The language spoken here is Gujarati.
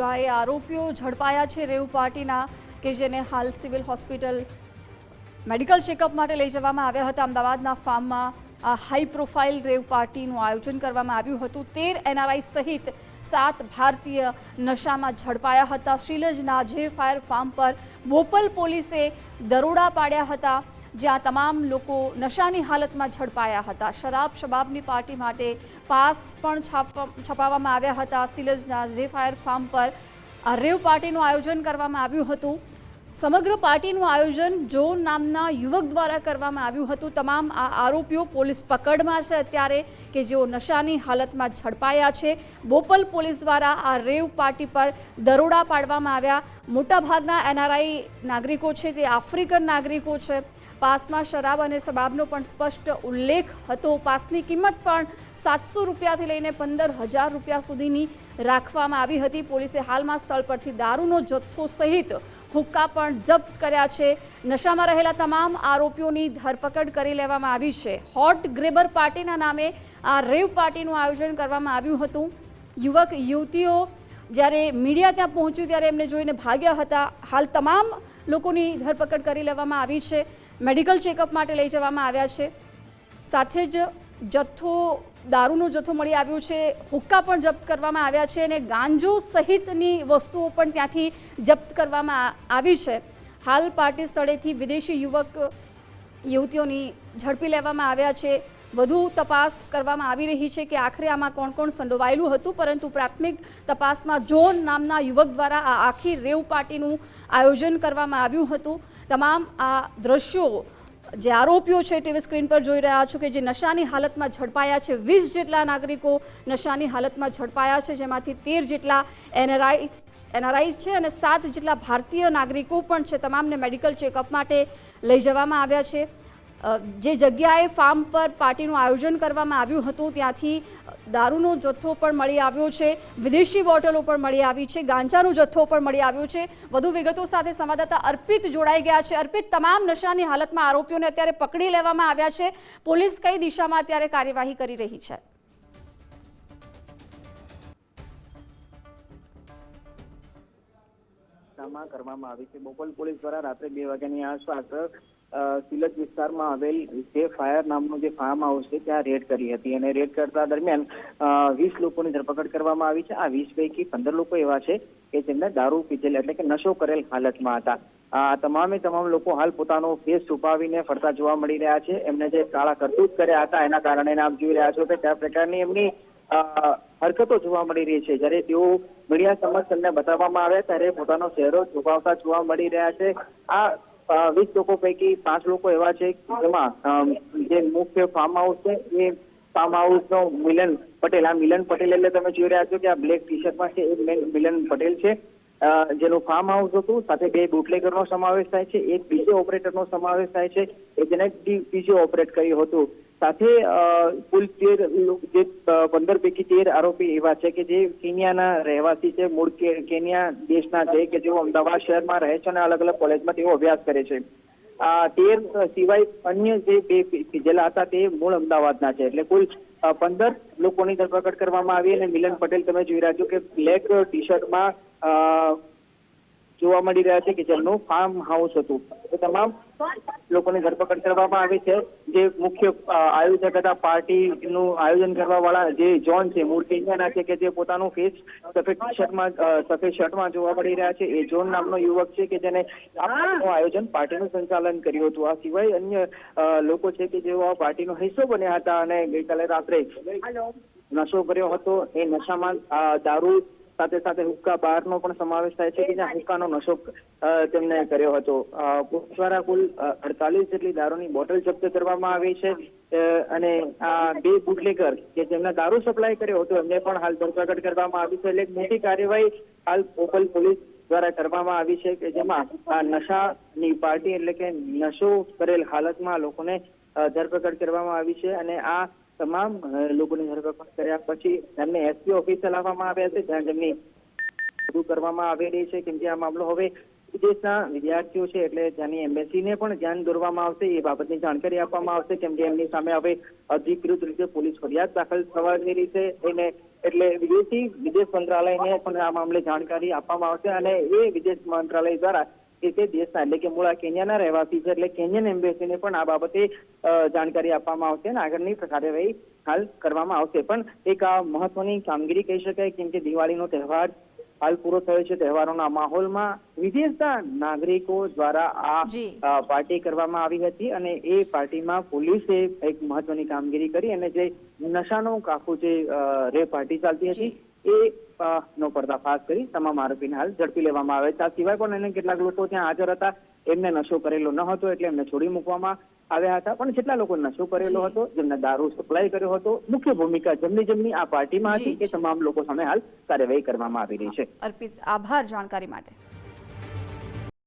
તો આ એ આરોપીઓ ઝડપાયા છે રેવ પાર્ટીના કે જેને હાલ સિવિલ હોસ્પિટલ મેડિકલ ચેકઅપ માટે લઈ જવામાં આવ્યા હતા. અમદાવાદના ફાર્મમાં આ હાઈ પ્રોફાઇલ રેવ પાર્ટીનું આયોજન કરવામાં આવ્યું હતું. તેર એનઆરઆઈ સહિત સાત ભારતીય નશામાં ઝડપાયા હતા. શ્રીલજના જે ફાયર ફાર્મ પર બોપલ પોલીસે દરોડા પાડ્યા હતા. જ્યાં તમામ લોકો નશાની હાલતમાં ઝડપાયા હતા. શરાબ શબાબની પાર્ટી માટે પાસ પણ છાપવા, છપાવવામાં આવ્યા હતા. સિલજના ઝે ફાયર ફાર્મ પર આ રેવ પાર્ટીનું આયોજન કરવામાં આવ્યું હતું. સમગ્ર પાર્ટીનું આયોજન જોન નામના યુવક દ્વારા કરવામાં આવ્યું હતું. તમામ આ આરોપીઓ પોલીસ પકડમાં છે અત્યારે કે જેઓ નશાની હાલતમાં ઝડપાયા છે. બોપલ પોલીસ દ્વારા આ રેવ પાર્ટી પર દરોડા પાડવામાં આવ્યા. મોટાભાગના એનઆરઆઈ નાગરિકો છે તે આફ્રિકન નાગરિકો છે. પાસમાં શરાબ અને શબાબનો પણ સ્પષ્ટ ઉલ્લેખ હતો. પાસની કિંમત પણ સાતસો રૂપિયાથી લઈને પંદર હજાર રૂપિયા સુધીની રાખવામાં આવી હતી. પોલીસે હાલમાં સ્થળ પરથી દારૂનો જથ્થો સહિત હુક્કા પણ જપ્ત કર્યા છે. નશામાં રહેલા તમામ આરોપીઓની ધરપકડ કરી લેવામાં આવી છે. હોટ ગ્રેબર પાર્ટીના નામે આ રેવ પાર્ટીનું આયોજન કરવામાં આવ્યું હતું. યુવક, યુવતીઓ જ્યારે મીડિયા ત્યાં પહોંચ્યું ત્યારે એમને જોઈને ભાગ્યા હતા. હાલ તમામ લોકોની ધરપકડ કરી લેવામાં આવી છે. મેડિકલ ચેકઅપ માટે લઈ જવામાં આવ્યા છે. સાથે જ જથ્થો, દારૂનો જથ્થો મળી આવ્યો છે. હુક્કા પણ જપ્ત કરવામાં આવ્યા છે અને ગાંજો સહિતની વસ્તુઓ પણ ત્યાંથી જપ્ત કરવામાં આવી છે. હાલ પાર્ટી સ્થળેથી વિદેશી યુવક, યુવતીઓની ઝડપી લેવામાં આવ્યા છે. વધુ તપાસ કરવામાં આવી રહી છે કે આખરે આમાં કોણ કોણ સંડોવાયેલું હતું, પરંતુ પ્રાથમિક તપાસમાં જોન નામના યુવક દ્વારા આ આખી રેવ પાર્ટીનું આયોજન કરવામાં આવ્યું હતું. તમામ આ દ્રશ્યો જે આરોપીઓ છે ટીવી સ્ક્રીન પર જોઈ રહ્યા છો કે જે નશાની હાલતમાં ઝડપાયા છે. વીસ જેટલા નાગરિકો નશાની હાલતમાં ઝડપાયા છે, જેમાંથી તેર જેટલા એનઆરઆઈ એનઆરઆઈ છે અને સાત જેટલા ભારતીય નાગરિકો પણ છે, તમામને મેડિકલ ચેકઅપ માટે લઈ જવામાં આવ્યા છે. જે જગ્યાએ ફાર્મ પર પાર્ટીનું આયોજન કરવામાં આવ્યું હતું, ત્યાંથી દારૂનો જથ્થો પણ મળી આવ્યો છે, વિદેશી બોટલો પણ મળી આવી છે, ગાંજાનો જથ્થો પણ મળી આવ્યો છે. વધુ વિગતો સાથે સંવાદદાતા અર્પિત જોડાઈ ગયા છે. અર્પિત, તમામ નશાની હાલતમાં આરોપીઓને અત્યારે પકડી લેવામાં આવ્યા છે. પોલીસ કઈ દિશામાં અત્યારે કાર્યવાહી કરી રહી છે? કરવામાં આવી છે. બોપલ પોલીસ દ્વારા રાત્રે બે વાગ્યાની આસપાસ સિલજ વિસ્તારમાં આવેલ જે ફાયર નામનું જે ફાર્મ હાઉસ છે, ત્યાં રેડ કરી હતી અને રેડ કરતા દરમિયાન વીસ લોકોની ધરપકડ કરવામાં આવી છે. આ વીસ પૈકી પંદર લોકો એવા છે કે જેમને દારૂ પીધેલ એટલે કે નશો કરેલ હાલતમાં હતા. આ તમામે તમામ લોકો હાલ પોતાનો ફેસ છુપાવીને ફરતા જોવા મળી રહ્યા છે. એમને જે કાળા કરતૂત કર્યા હતા, એના કારણે આપ જોઈ રહ્યા છો. કે કયા પ્રકારની એમની હરકતો જોવા મળી રહી છે? જ્યારે તેઓ મીડિયા સમક્ષ એમને બતાવવામાં આવ્યા, ત્યારે પોતાનો ચહેરો છુપાવતા જોવા મળી રહ્યા છે. આ વીસ લોકો પૈકી પાંચ લોકો એવા છે જેમાં જે મુખ્ય ફાર્મ હાઉસ છે, એ ફાર્મ હાઉસ નો મિલન પટેલ. આ મિલન પટેલ એટલે તમે જોઈ રહ્યા છો કે આ બ્લેક ટી શર્ટમાં છે, એ મિલન પટેલ છે. જેનું ફાર્મ હાઉસ હતું, સાથે બે બુટલેગરનો સમાવેશ થાય છે, એક બીજો ઓપરેટરનો સમાવેશ થાય છે, એ જેને બીજે ઓપરેટ કર્યું હતું. સાથે કુલ તેર જે પંદર પૈકી તેર આરોપી એવા છે કે જે કેનિયાના રહેવાસી છે, મૂળ કેનિયા દેશના છે, કે જેઓ અમદાવાદ શહેરમાં રહે છે અને અલગ અલગ કોલેજમાં તેઓ અભ્યાસ કરે છે. આ તેર સિવાય અન્ય જે બે પીધેલા હતા, તે મૂળ અમદાવાદના છે. એટલે કુલ પંદર લોકોની ધરપકડ કરવામાં આવી અને મિલન પટેલ, તમે જોઈ રહ્યા છો કે બ્લેક ટી શર્ટમાં જોવા મળી રહ્યા છે કે જેમનું ફાર્મ હાઉસ હતું. એ તમામ લોકોની ધરપકડ કરવામાં આવી છે. જે મુખ્ય આયોજક હતા પાર્ટીનું આયોજન કરવા વાળા જે જોન છે મૂળ કેન્યાના છે કે જે પોતાનું ફેસ સફેદ શર્ટમાં સફેદ શર્ટમાં જોવા મળી રહ્યા છે. એ જોન નામનો યુવક છે કે જેને આયોજન પાર્ટીનું સંચાલન કર્યું હતું. આ સિવાય અન્ય લોકો છે કે જેઓ આ પાર્ટીનો હિસ્સો બન્યા હતા અને ગઈકાલે રાત્રે નશો કર્યો હતો. એ નશામાં દારૂ સાથે સાથે હુક્કા બારનો પણ સમાવેશ થાય છે કે જ્યાં હુક્કાનો નશો તેમને કર્યો હતો. પોલીસ દ્વારા કુલ અડતાલીસ જેટલી દારૂની બોટલ જપ્ત કરવામાં આવી છે. અને આ બે બુટલેકર કે જેમને દારૂ સપ્લાય કર્યો હતો એમને પણ હાલ ધરપકડ કરવામાં આવી છે. એટલે એક મોટી કાર્યવાહી હાલ પોપલ પોલીસ દ્વારા કરવામાં આવી છે કે જેમાં આ નશાની પાર્ટી એટલે કે નશો કરેલ હાલતમાં લોકોને ધરપકડ કરવામાં આવી છે. અને આ તમામ લોકોની ધરપકડ કર્યા પછી એમને એસપી ઓફિસે લાવવામાં આવ્યા છે, જ્યાં તેમની વધુ કરવામાં આવી રહી છે, કેમ કે આ મામલો હવે વિદેશના વિદ્યાર્થીઓ છે, એટલે ત્યાંની એમ્બેસીને પણ ધ્યાન દોરવામાં આવશે, એ બાબતની જાણકારી આપવામાં આવશે, કેમ કે એમની સામે હવે અધિકૃત રીતે પોલીસ ફરિયાદ દાખલ થવા જઈ રહી છે, એને એટલે વિદેશી વિદેશ મંત્રાલયને પણ આ મામલે જાણકારી આપવામાં આવશે અને એ વિદેશ મંત્રાલય દ્વારા તે દેશના એટલે કે મૂળા કેન્યાના રહેવાસી છે એટલે કેન્યન એમ્બેસીને પણ આ બાબતે જાણકારી આપવામાં આવશે અને આગળની કાર્યવાહી હાલ કરવામાં આવશે. પણ એક આ મહત્વની કામગીરી કહી શકાય કેમ કે દિવાળીનો તહેવાર હાલ પૂરો થયો છે તહેવારોના માહોલમાં વિદેશના નાગરિકો દ્વારા આ પાર્ટી કરવામાં આવી હતી અને એ પાર્ટીમાં પોલીસે એક મહત્વની કામગીરી કરી અને જે નશાનો કાફો જે રે પાર્ટી ચાલતી હતી એ નો પર્દાફાશ કરી તમામ આરોપીને હાલ ઝડપી લેવામાં આવે છે. આ સિવાય પણ એને કેટલાક લોકો ત્યાં હાજર હતા. એમને નશો કરેલો ન હતો એટલે એમને છોડી મૂકવામાં આવ્યા હતા. પણ જેટલા લોકો નશો કરેલો હતો જેમને દારૂ સપ્લાય કર્યો હતો મુખ્ય ભૂમિકા જેમની જેમની આ પાર્ટીમાં હતી એ તમામ લોકો સામે હાલ કાર્યવાહી કરવામાં આવી રહી છે. અર્પિત આભાર જાણકારી માટે.